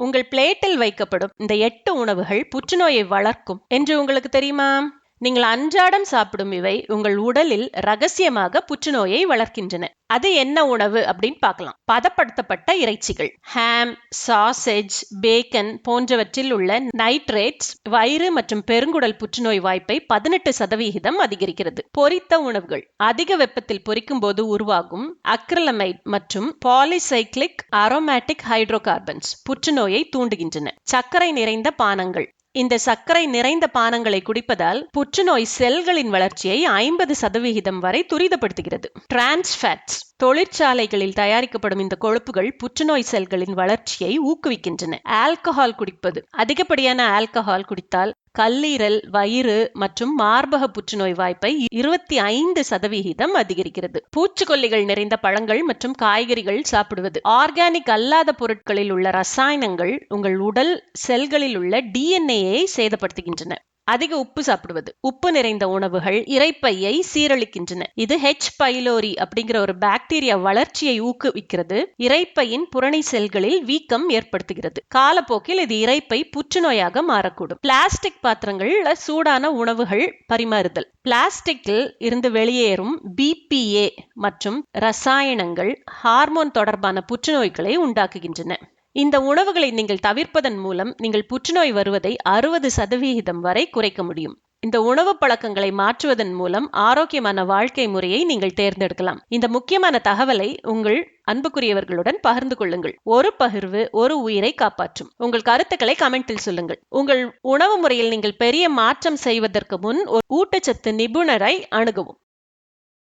உங்கள் பிளேட்டில் வைக்கப்படும் இந்த எட்டு உணவுகள் புற்றுநோயை வளர்க்கும். என்று உங்களுக்கு தெரியுமா? நீங்கள் அன்றாடம் சாப்பிடும் இவை உங்கள் உடலில் ரகசியமாக புற்றுநோயை வளர்க்கின்றன. அது என்ன உணவு அப்படின்னு பார்க்கலாம். பதப்படுத்தப்பட்ட இறைச்சிகள் ஹாம் சாசேஜ் பேக்கன் போன்றவற்றில் உள்ள நைட்ரேட்ஸ் வயிறு மற்றும் பெருங்குடல் புற்றுநோய் வாய்ப்பை பதினெட்டு சதவிகிதம் அதிகரிக்கிறது. பொரித்த உணவுகள் அதிக வெப்பத்தில் பொரிக்கும் போது உருவாகும் அக்ரலமைட் மற்றும் பாலிசைக்ளிக் அரோமேட்டிக் ஹைட்ரோகார்பன்ஸ் புற்றுநோயை தூண்டுகின்றன. சர்க்கரை நிறைந்த பானங்கள் இந்த சர்க்கரை நிறைந்த பானங்களை குடிப்பதால் புற்றுநோய் செல்களின் வளர்ச்சியை ஐம்பது சதவிகிதம் வரை துரிதப்படுத்துகிறது. டிரான்ஸ்ஃபேட்ஸ் தொழிற்சாலைகளில் தயாரிக்கப்படும் இந்த கொழுப்புகள் புற்றுநோய் செல்களின் வளர்ச்சியை ஊக்குவிக்கின்றன. ஆல்கஹால் குடிப்பது. அதிகப்படியான ஆல்கஹால் குடித்தால் கல்லீரல் வயிறு மற்றும் மார்பக புற்றுநோய் வாய்ப்பை இருபத்தி ஐந்து சதவிகிதம் அதிகரிக்கிறது. பூச்சிக்கொல்லிகள் நிறைந்த பழங்கள் மற்றும் காய்கறிகள் சாப்பிடுவது. ஆர்கானிக் அல்லாத பொருட்களில் உள்ள ரசாயனங்கள் உங்கள் உடல் செல்களில் உள்ள டிஎன்ஏயை சேதப்படுத்துகின்றன. அதிக உப்பு சாப்பிடுவது. உப்பு நிறைந்த உணவுகள் இறைப்பையை சீரழிக்கின்றன. இது ஹெச் பைலோரி அப்படிங்கிற ஒரு பாக்டீரியா வளர்ச்சியை ஊக்குவிக்கிறது. இறைப்பையின் புறணி செல்களில் வீக்கம் ஏற்படுத்துகிறது. காலப்போக்கில் இது இறைப்பை புற்றுநோயாக மாறக்கூடும். பிளாஸ்டிக் பாத்திரங்கள்ல சூடான உணவுகள் பரிமாறுதல். பிளாஸ்டிக்கில் இருந்து வெளியேறும் பிபிஏ மற்றும் ரசாயனங்கள் ஹார்மோன் தொடர்பான புற்றுநோய்களை உண்டாக்குகின்றன. இந்த உணவுகளை நீங்கள் தவிர்ப்பதன் மூலம் நீங்கள் புற்றுநோய் வருவதை அறுபது சதவிகிதம் வரை குறைக்க முடியும். இந்த உணவு பழக்கங்களை மாற்றுவதன் மூலம் ஆரோக்கியமான வாழ்க்கை முறையை நீங்கள் தேர்ந்தெடுக்கலாம். இந்த முக்கியமான தகவலை உங்கள் அன்புக்குரியவர்களுடன் பகிர்ந்து கொள்ளுங்கள். ஒரு பகிர்வு ஒரு உயிரை காப்பாற்றும். உங்கள் கருத்துக்களை கமெண்டில் சொல்லுங்கள். உங்கள் உணவு முறையில் நீங்கள் பெரிய மாற்றம் செய்வதற்கு முன் ஒரு ஊட்டச்சத்து நிபுணரை அணுகவும்.